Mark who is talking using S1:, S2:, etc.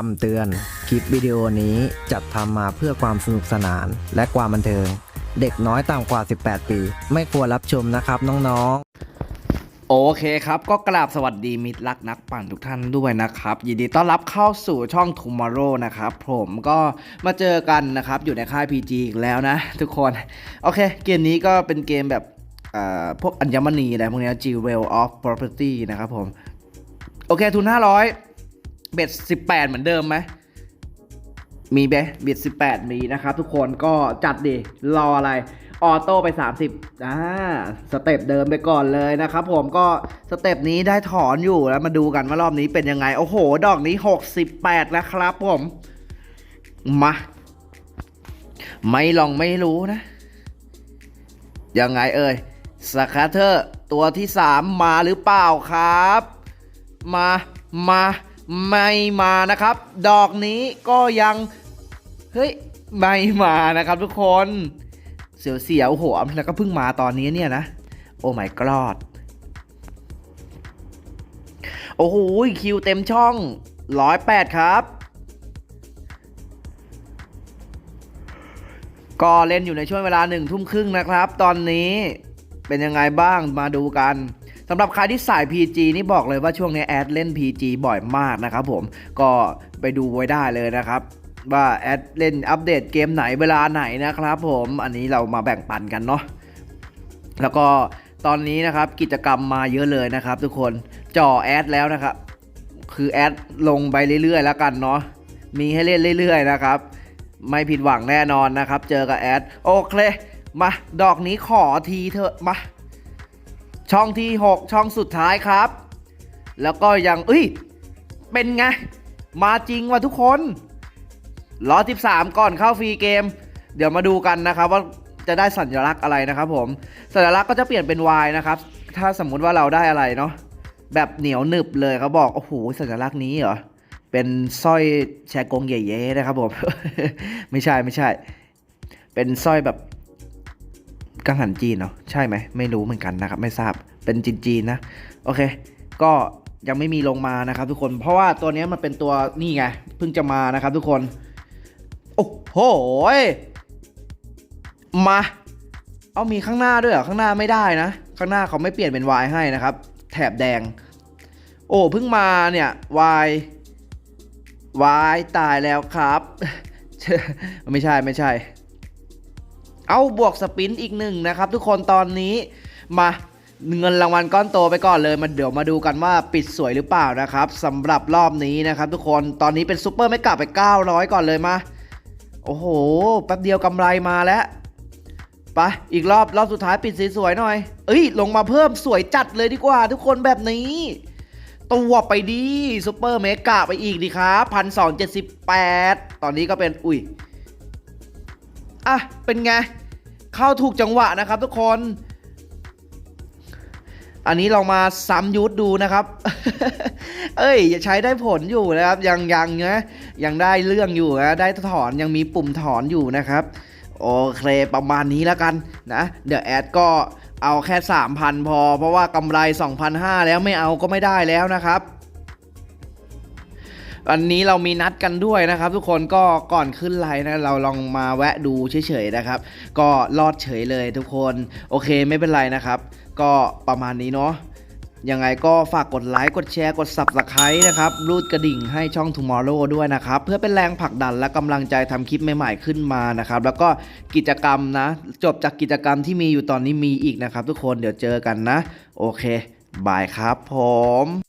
S1: คำเตือน คลิปวิดีโอนี้จัดทำมาเพื่อความสนุกสนานและความบันเทิง เด็กน้อยต่ำกว่า 18 ปี ไม่ควรรับชมนะครับน้องๆ
S2: โอเคครับ ก็กราบสวัสดีมิตรรักนักปั่นทุกท่านด้วยนะครับ ยินดีต้อนรับเข้าสู่ช่อง Tomorrow นะครับ ผมก็มาเจอกันนะครับ อยู่ในค่าย PG อีกแล้วนะ ทุกคน โอเค เกมนี้ก็เป็นเกมแบบเอ่อพวกอัญมณีอะไรพวกนี้ Jewel of Property นะครับผม โอเคทุน 500 เบ็ด18เหมือนเดิมไหมมีไหมเบบิด18มีนะครับ ทุกคนก็จัดดิรออะไรออโต้ไป 30อ่าสเต็ปเดิมไปก่อนเลยนะครับผมก็สเต็ปนี้ได้ถอนอยู่แล้วมาดูกันว่ารอบนี้เป็นยังไง โอ้โห ดอกนี้ 68แล้วครับผม มา ไม่ลองไม่รู้นะ ยังไงเอ่ยสคาเทอร์ตัวที่ 3 มาหรือเปล่าครับ มา มา ไม่มานะครับ ดอกนี้ก็ยังเฮ้ยไม่มานะครับทุกคนเสียวเสียวโหแล้วก็เพิ่งมาตอนนี้เนี่ยนะ โอ้ my god โอ้โหคิวเต็มช่อง108ครับ ก็เล่นอยู่ในช่วงเวลาหนึ่งทุ่มครึ่งนะครับ ตอนนี้เป็นยังไงบ้างมาดูกัน สำหรับใครที่สาย PG นี่บอกเลยว่าช่วงนี้แอดเล่น PG บ่อยมากนะครับผมก็ไปดูไว้ได้เลยนะครับว่าแอดเล่นอัปเดตเกมไหนเวลาไหนนะครับผมอันนี้เรามาแบ่งปันกันเนาะแล้วก็ตอนนี้นะครับกิจกรรมมาเยอะเลยนะครับ ทุกคนจ่อแอดแล้วนะครับคือแอดลงไปเรื่อยๆ แล้วกันเนาะมีให้เล่นเรื่อยๆนะครับ ไม่ผิดหวังแน่นอนนะครับ เจอกับแอดโอเคมา ดอกนี้ขอทีเถอะมา ช่องที่ 6 ช่องสุดท้ายครับ แล้วก็ยังเอ้ย เป็นไง มาจริงว่ะทุกคนล้อ13 ก่อนเข้าฟรีเกม เดี๋ยวมาดูกันนะครับว่าจะได้สัญลักษณ์อะไรนะครับผม สัญลักษณ์ก็จะเปลี่ยนเป็น Y นะครับ ถ้าสมมุติว่าเราได้อะไรเนาะ แบบเหนียวหนึบเลยเขาบอก โอ้โห สัญลักษณ์นี้เหรอ เป็นสร้อยแชกงเย่ๆนะครับผม ไม่ใช่ไม่ใช่ เป็นสร้อยแบบ กังหันจีนเนาะใช่ไหมไม่รู้เหมือนกันนะครับ ไม่ทราบเป็นจีนจีนนะ โอเค ก็ยังไม่มีลงมานะครับทุกคนเพราะว่าตัวนี้มันเป็นตัวนี่ไงเพิ่งจะมานะครับทุกคน โอ้โหมา เอามีข้างหน้าด้วยเหรอข้างหน้าไม่ได้นะ ข้างหน้าเขาไม่เปลี่ยนเป็น Y ให้นะครับ แถบแดง โอ้เพิ่งมาเนี่ย Y Y ตายแล้วครับ ไม่ใช่ไม่ใช่ เอาบวกสปินอีกหนึ่งนะครับทุกคนตอนนี้มาเงินรางวัลก้อนโตไปก่อนเลยมาเดี๋ยวมาดูกันว่าปิดสวยหรือเปล่านะครับสำหรับรอบนี้นะครับทุกคนตอนนี้เป็นซูเปอร์ไม่กลับไป 900 ก่อนเลยมา โอ้โหแป๊บเดียวกำไรมาแล้วไปอีกรอบรอบสุดท้ายปิดสวยๆหน่อย เอ้ย ลงมาเพิ่มสวยจัดเลยดีกว่า ทุกคนแบบนี้ตัวไปดีซูเปอร์เมกะไปอีกดีครับพันสองเจ็ดสิบแปดตอนนี้ก็เป็น อุ้ยอะเป็นไง เข้าถูกจังหวะนะครับ ทุกคน อันนี้เรามาซ้ำยุทธดูนะครับ เอ้ยย่าใช้ได้ผลอยู่นะครับ ยังยังนะยังได้เรื่องอยู่นะได้ถอนยังมีปุ่มถอนอยู่นะครับโอเคประมาณนี้แล้วกันนะเดี๋ยวแอดก็เอาแค่ 3,000 พอ เพราะว่ากำไร 2,500 แล้วไม่เอาก็ไม่ได้แล้วนะครับ วันนี้เรามีนัดกันด้วยนะครับ ทุกคนก็ก่อนขึ้นไลน์นะเราลองมาแวะดูเฉยๆนะครับ ก็รอดเฉยเลยทุกคน โอเคไม่เป็นไรนะครับ ก็ประมาณนี้เนาะยังไงก็ฝากกดไลค์ กดแชร์ กด Subscribe นะครับ รูดกระดิ่งให้ช่อง Tomorrow ด้วยนะครับ เพื่อเป็นแรงผลักดันและกำลังใจทำคลิปใหม่ๆขึ้นมานะครับ แล้วก็กิจกรรมนะ จบจากกิจกรรมที่มีอยู่ตอนนี้มีอีกนะครับ ทุกคนเดี๋ยวเจอกันนะ โอเค บายครับผม